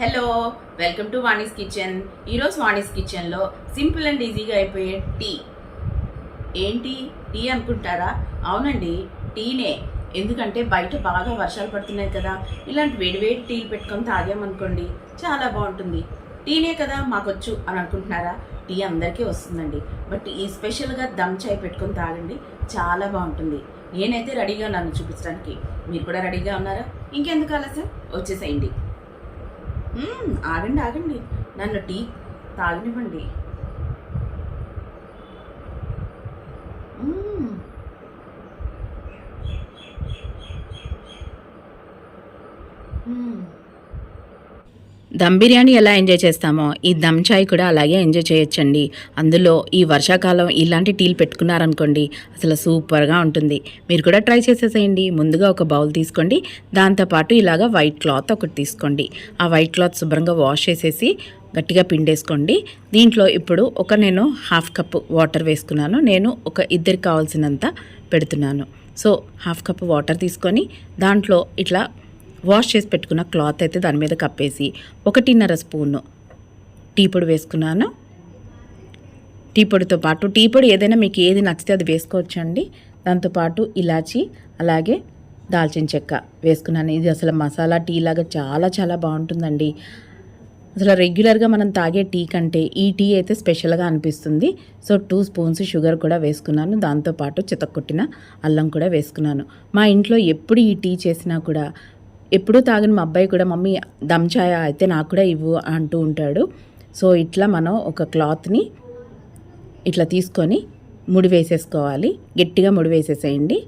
Hello welcome to Vani's kitchen ఈరోజు వాణిస్ కిచెన్లో simple and ఈజీగా అయిపోయే టీ. ఏంటి? టీ అనుకుంటారా? అవునండి టీనే. ఎందుకంటే బయట బాగా వర్షాలు పడుతున్నాయి కదా. ఇలాంటి వేడివేడి టీలు పెట్టుకొని తాగామనుకోండి చాలా బాగుంటుంది. టీనే కదా మాకొచ్చు అని అనుకుంటున్నారా? టీ అందరికీ వస్తుందండి. బట్ ఈ స్పెషల్గా దమ్ చాయ్ పెట్టుకొని తాగండి చాలా బాగుంటుంది. నేనైతే రెడీగా నన్ను చూపించడానికి. మీరు కూడా రెడీగా ఉన్నారా? ఇంకెందుకు ఆలస్యం? వచ్చేసేయండి. ఆగండి ఆగండి. నన్ను టీ తాగనివ్వండి. దమ్ బిర్యానీ ఎలా ఎంజాయ్ చేస్తామో ఈ దమ్ చాయ్ కూడా అలాగే ఎంజాయ్ చేయొచ్చండి. అందులో ఈ వర్షాకాలం ఇలాంటి టీలు పెట్టుకున్నారనుకోండి అసలు సూపర్గా ఉంటుంది. మీరు కూడా ట్రై చేసేసేయండి. ముందుగా ఒక బౌల్ తీసుకోండి. దాంతోపాటు ఇలాగ వైట్ క్లాత్ ఒకటి తీసుకోండి. ఆ వైట్ క్లాత్ శుభ్రంగా వాష్ చేసేసి గట్టిగా పిండేసుకోండి. దీంట్లో ఇప్పుడు ఒక నేను హాఫ్ కప్ వాటర్ వేసుకున్నాను. నేను ఒక ఇద్దరికి కావాల్సినంత పెడుతున్నాను. సో హాఫ్ కప్ వాటర్ తీసుకొని దాంట్లో ఇట్లా వాష్ చేసి పెట్టుకున్న క్లాత్ అయితే దాని మీద కప్పేసి ఒకటిన్నర స్పూను టీ పొడి వేసుకున్నాను. టీ పొడితో పాటు టీ పొడి ఏదైనా మీకు ఏది నచ్చితే అది వేసుకోవచ్చండి. దాంతోపాటు ఇలాచి అలాగే దాల్చిన చెక్క వేసుకున్నాను. ఇది అసలు మసాలా టీ లాగా చాలా చాలా బాగుంటుందండి. అసలు రెగ్యులర్గా మనం తాగే టీ కంటే ఈ టీ అయితే స్పెషల్గా అనిపిస్తుంది. సో టూ స్పూన్స్ షుగర్ కూడా వేసుకున్నాను. దాంతోపాటు చితక్కొట్టిన అల్లం కూడా వేసుకున్నాను. మా ఇంట్లో ఎప్పుడు ఈ టీ చేసినా కూడా ఎప్పుడూ తాగిన మా అబ్బాయి కూడా మమ్మీ దమ్ చాయ్ అయితే నాకు కూడా ఇవ్వు అంటూ ఉంటాడు. సో ఇట్లా మనం ఒక క్లాత్ని ఇట్లా తీసుకొని ముడి వేసేసుకోవాలి. గట్టిగా ముడి వేసేసేయండి.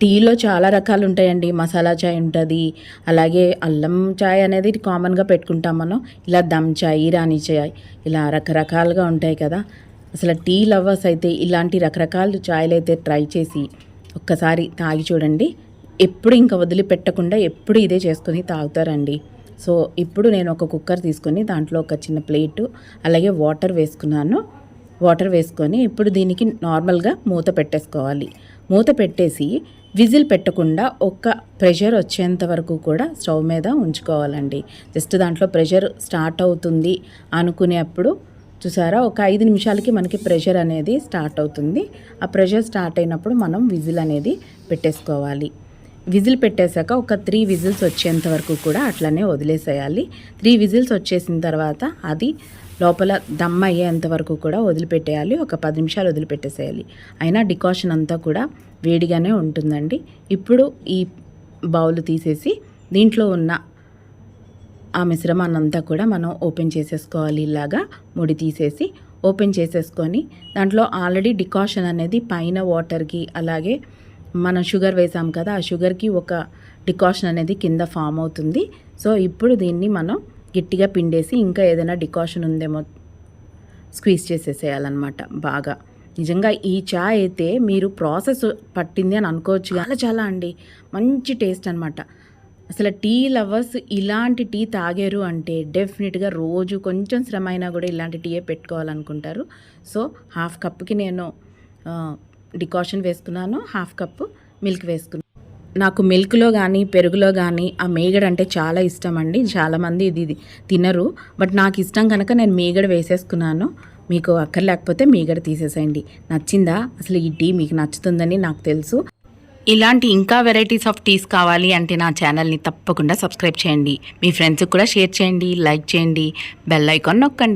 టీలో చాలా రకాలు ఉంటాయండి. మసాలా చాయ్ ఉంటుంది. అలాగే అల్లం చాయ్ అనేది కామన్గా పెట్టుకుంటాం మనం. ఇలా దమ్ చాయ్ ఇరానీ చాయ్ ఇలా రకరకాలుగా ఉంటాయి కదా. అసలు టీ లవర్స్ అయితే ఇలాంటి రకరకాల చాయ్లు అయితే ట్రై చేసి ఒక్కసారి తాగి చూడండి. ఎప్పుడు ఇంకా వదిలిపెట్టకుండా ఎప్పుడు ఇదే చేసుకొని తాగుతారండి. సో ఇప్పుడు నేను ఒక కుక్కర్ తీసుకొని దాంట్లో ఒక చిన్న ప్లేటు అలాగే వాటర్ వేసుకున్నాను. వాటర్ వేసుకొని ఇప్పుడు దీనికి నార్మల్గా మూత పెట్టేసుకోవాలి. మూత పెట్టేసి విజిల్ పెట్టకుండా ఒక్క ప్రెషర్ వచ్చేంత వరకు కూడా స్టవ్ మీద ఉంచుకోవాలండి. జస్ట్ దాంట్లో ప్రెషర్ స్టార్ట్ అవుతుంది అనుకునేప్పుడు చూసారా? ఒక ఐదు నిమిషాలకి మనకి ప్రెషర్ అనేది స్టార్ట్ అవుతుంది. ఆ ప్రెషర్ స్టార్ట్ అయినప్పుడు మనం విజిల్ అనేది పెట్టేసుకోవాలి. విజిల్ పెట్టేశాక ఒక త్రీ విజిల్స్ వచ్చేంత వరకు కూడా అట్లనే వదిలేసేయాలి. త్రీ విజిల్స్ వచ్చేసిన తర్వాత అది లోపల దమ్ అయ్యేంత వరకు కూడా వదిలిపెట్టేయాలి. ఒక పది నిమిషాలు వదిలిపెట్టేసేయాలి. అయినా డికాషన్ అంతా కూడా వేడిగానే ఉంటుందండి. ఇప్పుడు ఈ బౌల్ తీసేసి దీంట్లో ఉన్న ఆ మిశ్రమాన్ని అంతా కూడా మనం ఓపెన్ చేసేసుకోవాలి ఇలాగా. ముడి తీసేసి ఓపెన్ చేసేసుకొని దాంట్లో ఆల్రెడీ డికాషన్ అనేది పైన వాటర్కి అలాగే మనం షుగర్ వేసాం కదా ఆ షుగర్కి ఒక డికాషన్ అనేది కింద ఫామ్ అవుతుంది. సో ఇప్పుడు దీన్ని మనం గట్టిగా పిండేసి ఇంకా ఏదైనా డికాషన్ ఉందేమో స్క్వీజ్ చేసేసేయాలన్నమాట బాగా. నిజంగా ఈ చాయ్ అయితే మీరు ప్రాసెస్ పట్టింది అని అనుకోవచ్చు చాలా చాలా అండి. మంచి టేస్ట్ అనమాట అసలు టీ లవర్స్ ఇలాంటి టీ తాగారు అంటే డెఫినెట్గా రోజు కొంచెం శ్రమ అయినా కూడా ఇలాంటి టీయే పెట్టుకోవాలనుకుంటారు. సో హాఫ్ కప్కి నేను డికాషన్ వేసుకున్నాను హాఫ్ కప్ మిల్క్ వేసుకున్నాను నాకు మిల్క్లో కానీ పెరుగులో కానీ ఆ మేగడ అంటే చాలా ఇష్టం అండి. చాలామంది ఇది తినరు. బట్ నాకు ఇష్టం కనుక నేను మీగడ వేసేసుకున్నాను. మీకు అక్కర్లేకపోతే మీగడ తీసేసేయండి. నచ్చిందా? అసలు ఈ టీ మీకు నచ్చుతుందని నాకు తెలుసు. ఇలాంటి ఇంకా వెరైటీస్ ఆఫ్ టీస్ కావాలి అంటే నా ఛానల్ని తప్పకుండా సబ్స్క్రైబ్ చేయండి. మీ ఫ్రెండ్స్కి కూడా షేర్ చేయండి లైక్ చేయండి బెల్ ఐకాన్ నొక్కండి.